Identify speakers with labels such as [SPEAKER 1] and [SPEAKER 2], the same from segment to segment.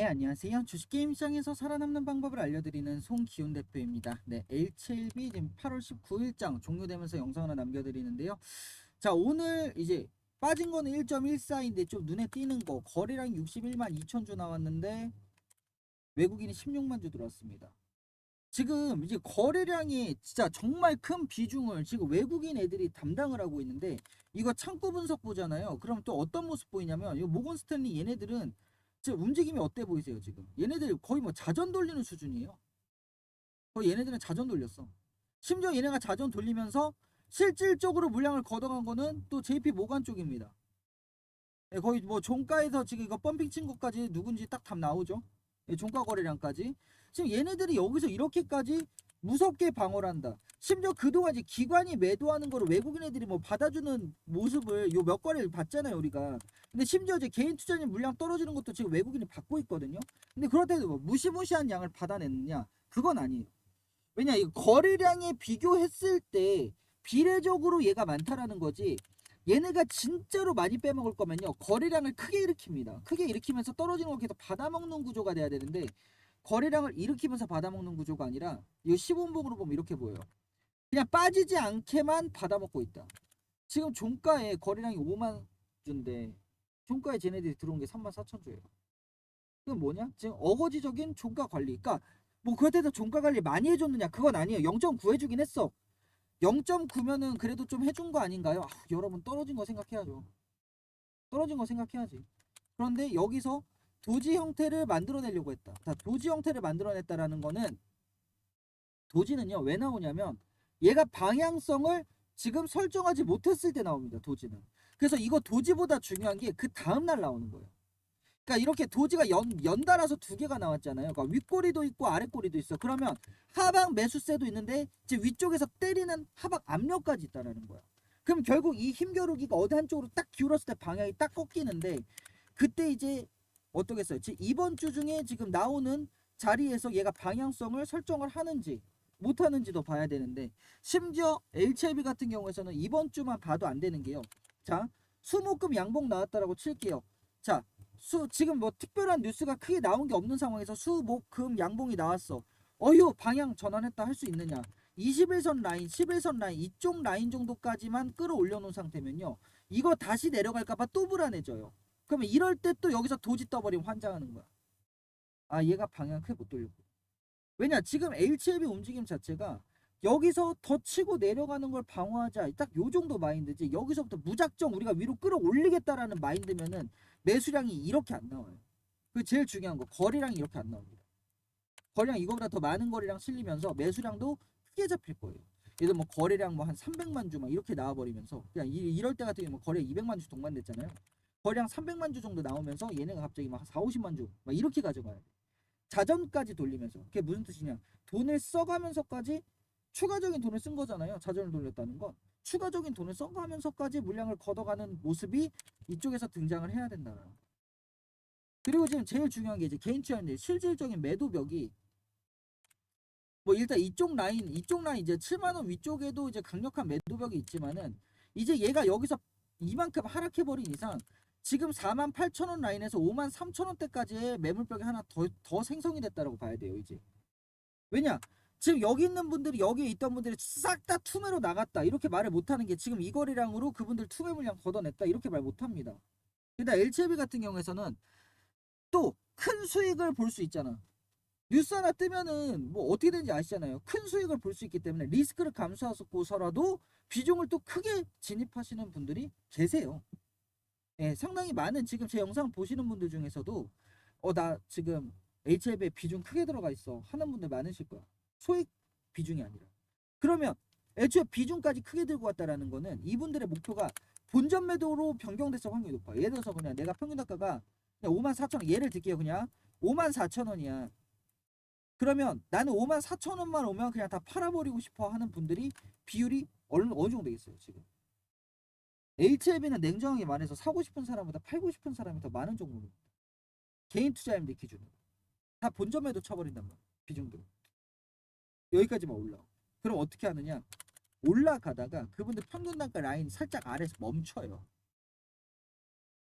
[SPEAKER 1] 네, 안녕하세요. 주식게임 시장에서 살아남는 방법을 알려드리는 송기훈 대표입니다. 네, H7B 지금 8월 19일장 종료되면서 영상을 하나 남겨드리는데요. 자, 오늘 이제 빠진 거는 1.14인데 좀 눈에 띄는 거 거래량 61만 2천 주 나왔는데 외국인이 16만 주 들어왔습니다. 지금 이제 거래량이 진짜 정말 큰 비중을 지금 외국인 애들이 담당을 하고 있는데 이거 창구 분석 보잖아요. 그럼 또 어떤 모습 보이냐면 이 모건 스탠리 얘네들은 지금 움직임이 어때 보이세요 지금? 얘네들 거의 뭐 자전 돌리는 수준이에요. 거의 얘네들은 자전 돌렸어. 심지어 얘네가 자전 돌리면서 실질적으로 물량을 걷어간 거는 또 JP 모간 쪽입니다. 예, 거의 뭐 종가에서 지금 이거 펌핑 친 것까지 누군지 딱 답 나오죠. 예, 종가 거래량까지. 지금 얘네들이 여기서 이렇게까지 무섭게 방어를 한다. 심지어 그동안 이제 기관이 매도하는 거를 외국인 애들이 뭐 받아주는 모습을 요 몇 거래를 봤잖아요 우리가. 근데 심지어 이제 개인 투자진 물량 떨어지는 것도 지금 외국인이 받고 있거든요. 근데 그렇다고 뭐 무시무시한 양을 받아냈느냐? 그건 아니에요. 왜냐 이 거래량에 비교했을 때 비례적으로 얘가 많다라는 거지. 얘네가 진짜로 많이 빼먹을 거면요 거래량을 크게 일으킵니다. 크게 일으키면서 떨어지는 거 계속 받아먹는 구조가 돼야 되는데 거래량을 일으키면서 받아먹는 구조가 아니라 이 15분봉으로 보면 이렇게 보여요. 그냥 빠지지 않게만 받아먹고 있다. 지금 종가에 거래량이 5만 주인데 종가에 쟤네들이 들어온 게 3만 4천 주예요. 그건 뭐냐? 지금 어거지적인 종가 관리. 그러니까 뭐 그렇다고 종가 관리 많이 해줬느냐? 그건 아니에요. 0.9 해주긴 했어. 0.9면은 그래도 좀 해준 거 아닌가요? 아, 여러분 떨어진 거 생각해야죠. 떨어진 거 생각해야지. 그런데 여기서 도지 형태를 만들어내려고 했다. 자, 도지 형태를 만들어냈다라는 거는 도지는요 왜 나오냐면 얘가 방향성을 지금 설정하지 못했을 때 나옵니다. 도지는. 그래서 이거 도지보다 중요한 게 그 다음 날 나오는 거예요. 그러니까 이렇게 도지가 연, 연달아서 두 개가 나왔잖아요. 그러니까 윗꼬리도 있고 아랫꼬리도 있어. 그러면 하방 매수세도 있는데 이제 위쪽에서 때리는 하방 압력까지 있다라는 거야. 그럼 결국 이 힘겨루기가 어디 한쪽으로 딱 기울었을 때 방향이 딱 꺾이는데 그때 이제 어떻겠어요? 지금 이번 주 중에 지금 나오는 자리에서 얘가 방향성을 설정을 하는지 못하는지도 봐야 되는데 심지어 HLB 같은 경우에서는 이번 주만 봐도 안 되는 게요. 자, 수목금 양봉 나왔다라고 칠게요. 자, 수 지금 뭐 특별한 뉴스가 크게 나온 게 없는 상황에서 수목금 양봉이 나왔어. 어휴 방향 전환했다 할 수 있느냐? 21선 라인, 11선 라인 이쪽 라인 정도까지만 끌어올려 놓은 상태면요. 이거 다시 내려갈까봐 또 불안해져요. 그러면 이럴 때 또 여기서 도지 떠버리면 환장하는 거야. 아 얘가 방향 크게 못 돌리고. 왜냐 지금 HLB 움직임 자체가 여기서 더 치고 내려가는 걸 방어하자 딱 요 정도 마인드지 여기서부터 무작정 우리가 위로 끌어올리겠다라는 마인드면은 매수량이 이렇게 안 나와요. 그 제일 중요한 거 거래량이 이렇게 안 나옵니다. 거래량 이거보다 더 많은 거래량 실리면서 매수량도 크게 잡힐 거예요. 예를 뭐 거래량 뭐 한 300만 주 막 이렇게 나와버리면서 그냥 이, 이럴 때 같은 경우 뭐 거래 200만 주 동반됐잖아요. 거래량 300만 주 정도 나오면서 얘네가 갑자기 막 4, 50만 주 막 이렇게 가져가야 돼. 자전까지 돌리면서 그게 무슨 뜻이냐? 돈을 써가면서까지 추가적인 돈을 쓴 거잖아요. 자전을 돌렸다는 건. 추가적인 돈을 써가면서까지 물량을 걷어가는 모습이 이쪽에서 등장을 해야 된다. 그리고 지금 제일 중요한 게 이제 개인 투자인데 실질적인 매도벽이 뭐 일단 이쪽 라인 이쪽 라인 이제 7만 원 위쪽에도 이제 강력한 매도벽이 있지만은 이제 얘가 여기서 이만큼 하락해 버린 이상 지금 4만 8천 원 라인에서 5만 3천 원대까지의 매물벽이 하나 더, 더 생성이 됐다라고 봐야 돼요 이제. 왜냐? 지금 여기 있는 분들이 여기에 있던 분들이 싹 다 투매로 나갔다. 이렇게 말을 못하는 게 지금 이 거래량으로 그분들 투매 물량 걷어냈다. 이렇게 말 못합니다. 근데 LCB 같은 경우에서는 또 큰 수익을 볼 수 있잖아. 뉴스 하나 뜨면은 뭐 어떻게 되는지 아시잖아요. 큰 수익을 볼 수 있기 때문에 리스크를 감수하고서라도 비중을 또 크게 진입하시는 분들이 계세요 예, 상당히 많은 지금 제 영상 보시는 분들 중에서도 어 나 지금 HLB에 비중 크게 들어가 있어 하는 분들 많으실 거야. 소액 비중이 아니라. 그러면 애초에 비중까지 크게 들고 왔다라는 거는 이분들의 목표가 본전 매도로 변경됐을 확률이 높아. 예를 들어서 그냥 내가 평균 단가가 그냥 5만 4천 원 예를 들게요 그냥 5만 4천 원이야. 그러면 나는 5만 4천 원만 오면 그냥 다 팔아버리고 싶어 하는 분들이 비율이 어느, 어느 정도 되겠어요 지금. HLB는 냉정하게 말해서 사고 싶은 사람보다 팔고 싶은 사람이 더 많은 종목입니다. 개인 투자임들 기준으로. 다 본점에도 쳐버린단 말이야. 비중도. 여기까지만 올라와. 그럼 어떻게 하느냐. 올라가다가 그분들 평균 단가 라인 살짝 아래에서 멈춰요.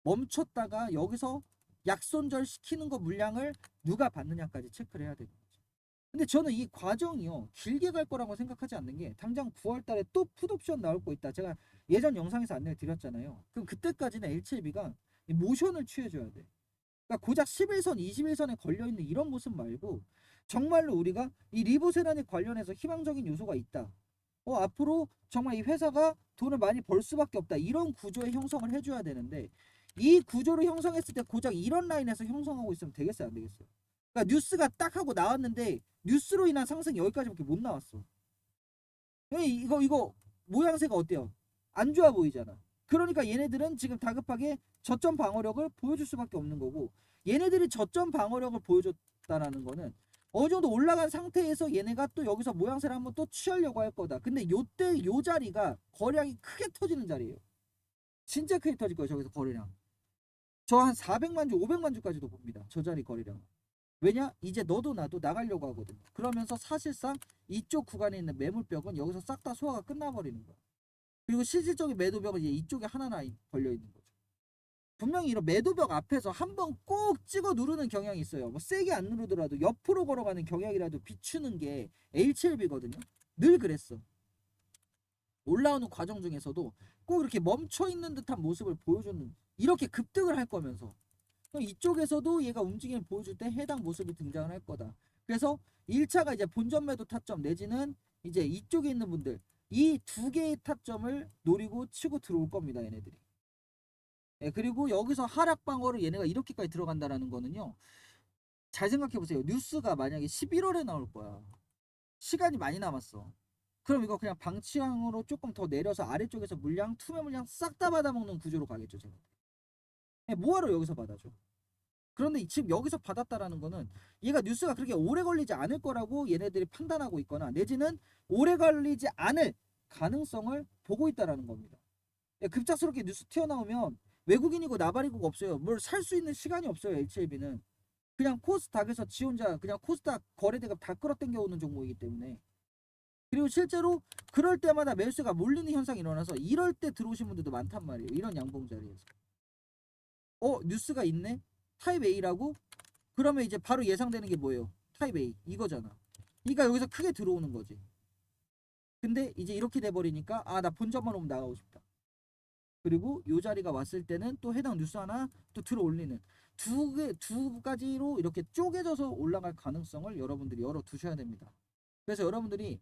[SPEAKER 1] 멈췄다가 여기서 약손절 시키는 거 물량을 누가 받느냐까지 체크를 해야 거죠. 근데 저는 이 과정이요 길게 갈 거라고 생각하지 않는 게 당장 9월 달에 또 풋옵션 나올 거 있다. 제가 예전 영상에서 안내를 드렸잖아요. 그럼 그때까지는 L7B가 모션을 취해줘야 돼. 그러니까 고작 11선, 21선에 걸려 있는 이런 모습 말고 정말로 우리가 이 리보세란에 관련해서 희망적인 요소가 있다. 어 앞으로 정말 이 회사가 돈을 많이 벌 수밖에 없다. 이런 구조의 형성을 해줘야 되는데 이 구조를 형성했을 때 고작 이런 라인에서 형성하고 있으면 되겠어요, 안 되겠어요? 그러니까 뉴스가 딱 하고 나왔는데 뉴스로 인한 상승이 여기까지밖에 못 나왔어. 이- 이거 이거 모양새가 어때요? 안 좋아 보이잖아. 그러니까 얘네들은 지금 다급하게 저점 방어력을 보여줄 수밖에 없는 거고 얘네들이 저점 방어력을 보여줬다라는 거는 어느 정도 올라간 상태에서 얘네가 또 여기서 모양새를 한번 또 취하려고 할 거다. 근데 요때 요 자리가 거래량이 크게 터지는 자리예요. 진짜 크게 터질 거예요. 저기서 거래량. 저 한 400만 주, 500만 주까지도 봅니다. 저 자리 거래량. 왜냐? 이제 너도 나도 나가려고 하거든. 그러면서 사실상 이쪽 구간에 있는 매물벽은 여기서 싹 다 소화가 끝나버리는 거야. 그리고 실질적인 매도벽은 이제 이쪽에 하나나 걸려 있는 거죠. 분명히 이런 매도벽 앞에서 한 번 꼭 찍어 누르는 경향이 있어요. 뭐 세게 안 누르더라도 옆으로 걸어가는 경향이라도 비추는 게 H7B거든요. 늘 그랬어. 올라오는 과정 중에서도 꼭 이렇게 멈춰 있는 듯한 모습을 보여주는 이렇게 급등을 할 거면서 그럼 이쪽에서도 얘가 움직임을 보여줄 때 해당 모습이 등장을 할 거다. 그래서 1차가 이제 본전 매도 타점 내지는 이제 이쪽에 있는 분들 이 두 개의 타점을 노리고 치고 들어올 겁니다. 얘네들이. 예, 그리고 여기서 하락 방어를 얘네가 이렇게까지 들어간다라는 거는요. 잘 생각해 보세요. 뉴스가 만약에 11월에 나올 거야. 시간이 많이 남았어. 그럼 이거 그냥 방치형으로 조금 더 내려서 아래쪽에서 물량, 투매 물량 싹 다 받아먹는 구조로 가겠죠, 제가. 예, 뭐하러 여기서 받아줘? 그런데 지금 여기서 받았다라는 거는 얘가 뉴스가 그렇게 오래 걸리지 않을 거라고 얘네들이 판단하고 있거나 내지는 오래 걸리지 않을 가능성을 보고 있다라는 겁니다. 예, 급작스럽게 뉴스 튀어나오면 외국인이고 나발이고 없어요. 뭘 살 수 있는 시간이 없어요. HLB는 그냥 코스닥에서 지 혼자 그냥 코스닥 거래대가 다 끌어당겨 오는 종목이기 때문에 그리고 실제로 그럴 때마다 매수가 몰리는 현상이 일어나서 이럴 때 들어오신 분들도 많단 말이에요. 이런 양봉 자리에서. 어 뉴스가 있네 타입 A라고 그러면 이제 바로 예상되는 게 뭐예요? 타입 A 이거잖아. 그러니까 여기서 크게 들어오는 거지. 근데 이제 이렇게 돼버리니까 아 나 본점만 오면 나가고 싶다. 그리고 요 자리가 왔을 때는 또 해당 뉴스 하나 또 들어 올리는 두 개 두 가지로 이렇게 쪼개져서 올라갈 가능성을 여러분들이 열어 두셔야 됩니다. 그래서 여러분들이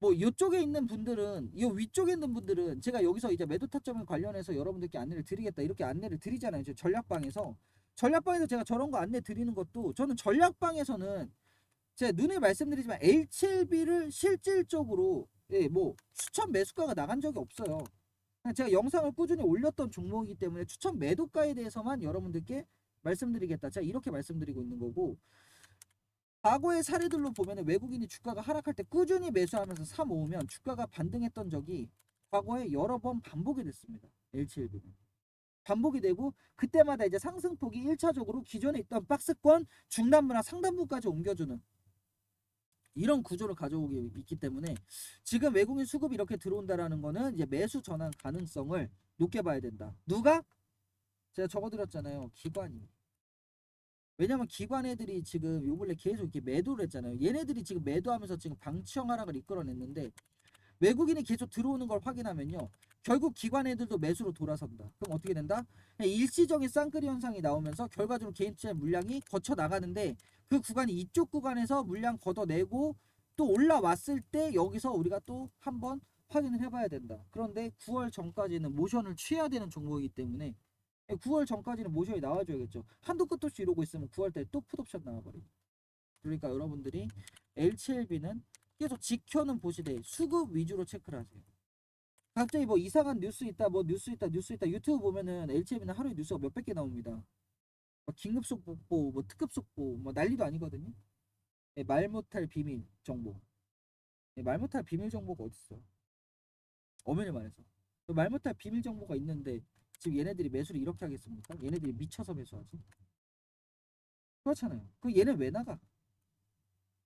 [SPEAKER 1] 뭐 이쪽에 있는 분들은 이 위쪽에 있는 분들은 제가 여기서 이제 매도 타점을 관련해서 여러분들께 안내를 드리겠다 이렇게 안내를 드리잖아요. 저 전략방에서 전략방에서 제가 저런 거 안내 드리는 것도 저는 전략방에서는 제가 눈에 말씀드리지만 H7B를 실질적으로 예, 뭐 추천 매수가가 나간 적이 없어요. 제가 영상을 꾸준히 올렸던 종목이기 때문에 추천 매도가에 대해서만 여러분들께 말씀드리겠다. 제가 이렇게 말씀드리고 있는 거고 과거의 사례들로 보면 외국인이 주가가 하락할 때 꾸준히 매수하면서 사 모으면 주가가 반등했던 적이 과거에 여러 번 반복이 됐습니다. L7B는. 반복이 되고 그때마다 이제 상승폭이 1차적으로 기존에 있던 박스권 중단부나 상단부까지 옮겨주는 이런 구조를 가져오기 있기 때문에 지금 외국인 수급이 이렇게 들어온다라는 거는 이제 매수 전환 가능성을 높게 봐야 된다. 누가? 제가 적어드렸잖아요. 기관이. 왜냐면 기관 애들이 지금 요 근래 계속 이렇게 매도를 했잖아요. 얘네들이 지금 매도하면서 지금 방치형 하락을 이끌어냈는데 외국인이 계속 들어오는 걸 확인하면요. 결국 기관 애들도 매수로 돌아선다. 그럼 어떻게 된다? 일시적인 쌍끌이 현상이 나오면서 결과적으로 개인 투자 물량이 거쳐 나가는데 그 구간이 이쪽 구간에서 물량 걷어내고 또 올라왔을 때 여기서 우리가 또 한번 확인을 해봐야 된다. 그런데 9월 전까지는 모션을 취해야 되는 종목이기 때문에 9월 전까지는 모션이 나와줘야겠죠. 한도 끝도 없이 이러고 있으면 9월 달에 또 풋옵션 나와버리고. 그러니까 여러분들이 L7B는 계속 지켜는 보시되 수급 위주로 체크를 하세요. 갑자기 뭐 이상한 뉴스 있다, 뭐 뉴스 있다, 뉴스 있다 유튜브 보면은 L7B는 하루에 뉴스가 몇백 개 나옵니다. 뭐 긴급 속보, 뭐 특급 속보, 뭐 난리도 아니거든요. 예, 말 못할 비밀 정보. 예, 말 못할 비밀 정보가 어딨어? 엄연히 말해서 그말 못할 비밀 정보가 있는데 지금 얘네들이 매수를 이렇게 하겠습니까? 얘네들이 미쳐서 매수하지. 그렇잖아요. 그 얘네 왜 나가?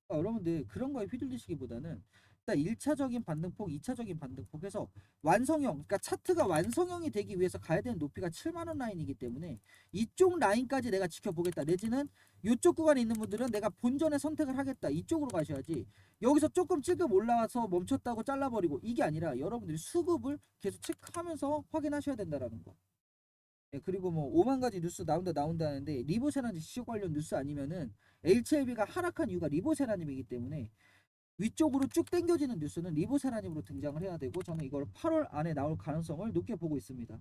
[SPEAKER 1] 그러니까 여러분들 그런 거에 휘둘리시기보다는 일단 1차적인 반등폭, 2차적인 반등폭에서 완성형, 그러니까 차트가 완성형이 되기 위해서 가야 되는 높이가 7만 원 라인이기 때문에 이쪽 라인까지 내가 지켜보겠다. 내지는 이쪽 구간에 있는 분들은 내가 본전의 선택을 하겠다. 이쪽으로 가셔야지. 여기서 조금 찔끔 올라와서 멈췄다고 잘라버리고 이게 아니라 여러분들이 수급을 계속 체크하면서 확인하셔야 된다라는 거. 예, 그리고 뭐 5만 가지 뉴스 나온다 나온다 하는데 리보세라지 지식 관련 뉴스 아니면은 HLB가 하락한 이유가 리보세라님이기 때문에 위쪽으로 쭉 당겨지는 뉴스는 리보세라님으로 등장을 해야 되고 저는 이걸 8월 안에 나올 가능성을 높게 보고 있습니다.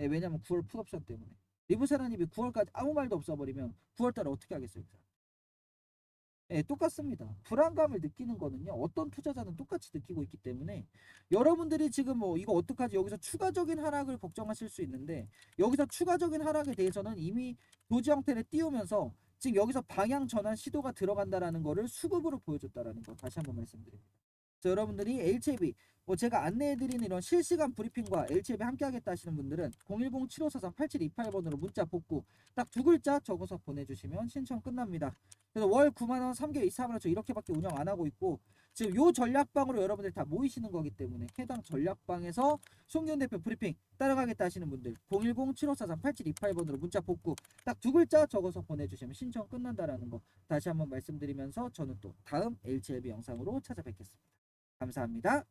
[SPEAKER 1] 예, 왜냐면 9월 풋옵션 때문에 리보세라님이 9월까지 아무 말도 없어버리면 9월달에 어떻게 하겠어요? 예, 똑같습니다. 불안감을 느끼는 거는요. 어떤 투자자는 똑같이 느끼고 있기 때문에 여러분들이 지금 뭐 이거 어떡하지 여기서 추가적인 하락을 걱정하실 수 있는데 여기서 추가적인 하락에 대해서는 이미 도지 형태를 띄우면서 지금 여기서 방향 전환 시도가 들어간다라는 거를 수급으로 보여줬다라는 거 다시 한번 말씀드립니다. 그래서 여러분들이 LCB 뭐 제가 안내해드리는 이런 실시간 브리핑과 LCB 함께 하겠다 하시는 분들은 010-7543-8728번으로 문자 복구 딱 두 글자 적어서 보내주시면 신청 끝납니다. 그래서 월 9만원 3개월 이상으로 저 이렇게밖에 운영 안 하고 있고 지금 요 전략방으로 여러분들 다 모이시는 거기 때문에 해당 전략방에서 송기훈 대표 브리핑 따라가겠다 하시는 분들 010-7543-8728번으로 문자 복구 딱 두 글자 적어서 보내주시면 신청 끝난다라는 거 다시 한번 말씀드리면서 저는 또 다음 LCLB 영상으로 찾아뵙겠습니다. 감사합니다.